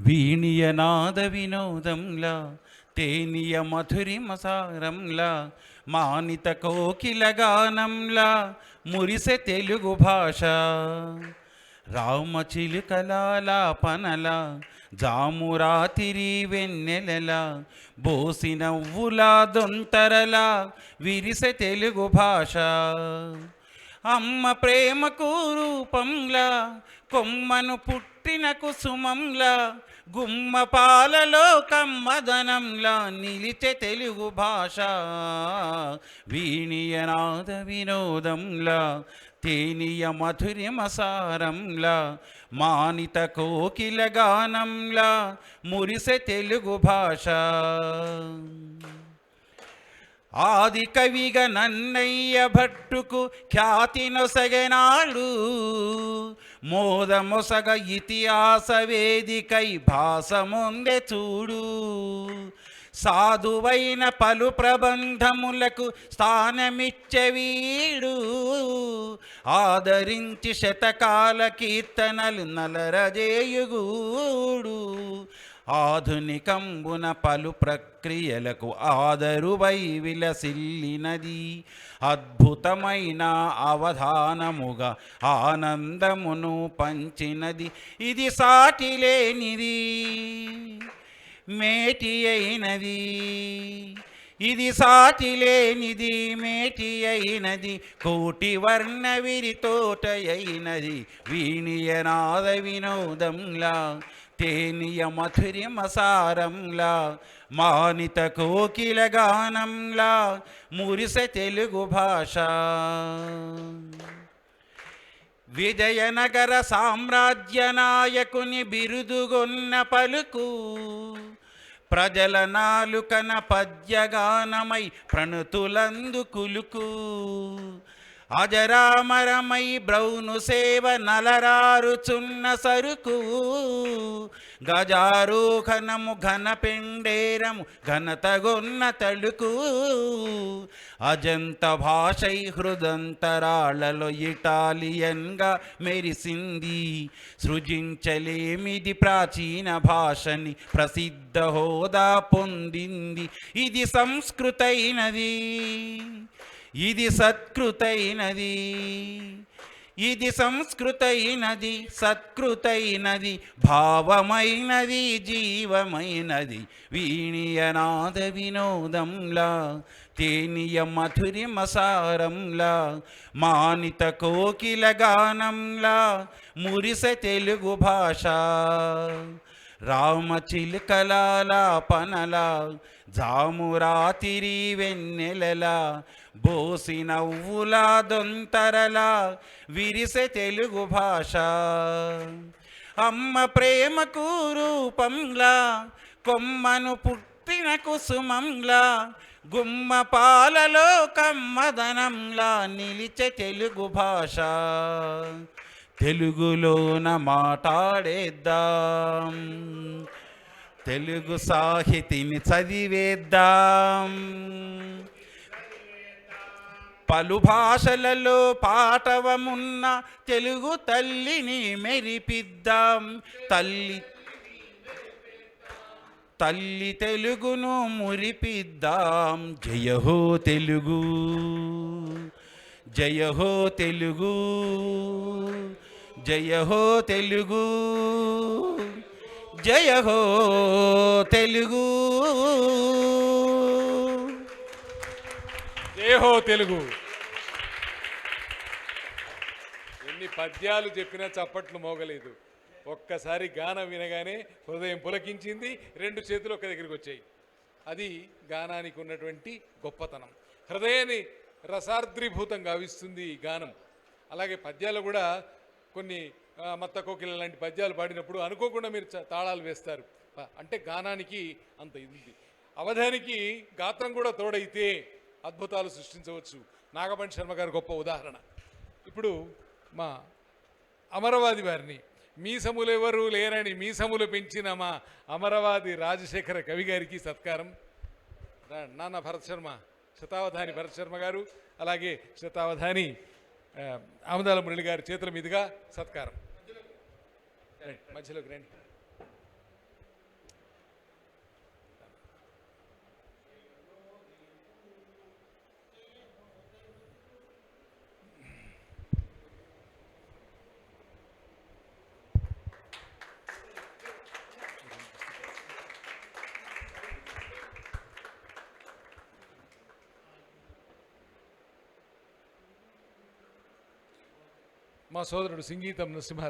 వీణియ నాద వినోదంలా తేనియ మధురిమసారంలా మానిత కోకిల గానంలా మురిసె తెలుగు భాష. రామచిలుకలాపనల జామురాతిరి వెన్నెలల బోసి నవ్వులా దొంతరలా విరిసె తెలుగు భాష. అమ్మ ప్రేమకు రూపంలా కొమ్మను పుట్టిన కుసుమంలా గుమ్మ పాలలో కమ్మదనంలా నిలిచే తెలుగు భాష వీణియనాద వినోదంలా తేనియ మధురిమసారంలా మానిత కోకిల గానంలా మురిసె తెలుగు భాష. ఆది కవిగా నన్నయ్య భట్టుకు ఖ్యాతి నొసగనాడు. మోదమొసగ ఇతిహాస వేదికై భాసముందె చూడు. సాధువైన పలు ప్రబంధములకు స్థానమిచ్చే వీడు. ఆదరించి శతకాల కీర్తనలు నలరజేయుగూడు. ఆధునికంబున పలు ప్రక్రియలకు ఆదరువై విలసిల్లినది అద్భుతమైన అవధానముగా ఆనందమును పంచినది. ఇది సాటి లేనిది మేటి అయినది. ఇది సాటి లేనిది మేటి అయినది. కోటి వర్ణ విరితోట అయినది. వీణియనాద వినోదంలా తేనియ మధురిమసారంలా మానిత కోకిల గానంలా మురిసె తెలుగు భాష. విజయనగర సామ్రాజ్య నాయకుని బిరుదుగొన్న పలుకు ప్రజల నాలుకన పద్యగానమై ప్రణతులందు కులుకు. అజరామరమై బ్రౌను సేవ నలరారుచున్న సరుకు. గజారోహణము ఘన పెండేరము ఘనతగొన్న తళుకు. అజంత భాషై హృదంతరాళలో ఇటాలియన్గా మెరిసింది. సృజించలేమిది ప్రాచీన భాషని ప్రసిద్ధ హోదా పొందింది. ఇది సంస్కృతైనది. ఇది సత్కృతైనది. ఇది సంస్కృతైనది సత్కృతైనది భావమైనది జీవమైనది. వీణియనాద వినోదంలా తేనియ మధురిమసారంలా మానిత కోకిల గానంలా మురిస తెలుగు భాష. రామచిలుకలాపనల జామురాతిరి వెన్నెలల బోసి నవ్వులా దొంతరలా విరిసె తెలుగు భాష. అమ్మ ప్రేమకు రూపంలా కొమ్మను పుట్టిన కుసుమంలా గుమ్మ పాలలో కమ్మదనంలా నిలిచే తెలుగు భాష. తెలుగులోన మాట్లాడేద్దాం. తెలుగు సాహితిని చదివేద్దాం. పలు భాషలలో పాటవమున్న తెలుగు తల్లిని మెరిపిద్దాం. తల్లి తల్లి తెలుగును మురిపిద్దాం. తెలుగు జయహో తెలుగు. జయ హో తెలుగు జయ హో తెలుగు. జయ హో తెలుగు. ఎన్ని పద్యాలు చెప్పినా చప్పట్లు మోగలేదు. ఒక్కసారి గానం వినగానే హృదయం పులకించింది రెండు చేతులు ఒక దగ్గరికి వచ్చాయి. అది గానానికి ఉన్నటువంటి గొప్పతనం. హృదయాన్ని రసార్ద్రీభూతం గావిస్తుంది ఈ గానం. అలాగే పద్యాలు కూడా కొన్ని మత్త కోకిల లాంటి పద్యాలు పాడినప్పుడు అనుకోకుండా మీరు చ- తాళాలు వేస్తారు. అంటే గానానికి అంత ఇది అవధానికి గాత్రం కూడా తోడైతే అద్భుతాలు సృష్టించవచ్చు. నాగపండి శర్మ గారు గొప్ప ఉదాహరణ. ఇప్పుడు మా అమరవాది వారిని మీసములు ఎవరు లేరని మీసములు పెంచిన మా అమరవాది రాజశేఖర కవి గారికి సత్కారం. నాన్న భరత్ శర్మ శతావధాని భరత్ శర్మ గారు అలాగే శతావధాని ఆమదాల మురళి గారి చేతుల మీదుగా సత్కారం. మధ్యలోకి రండి. మా సోదరుడు సింగీతం నరసింహారావు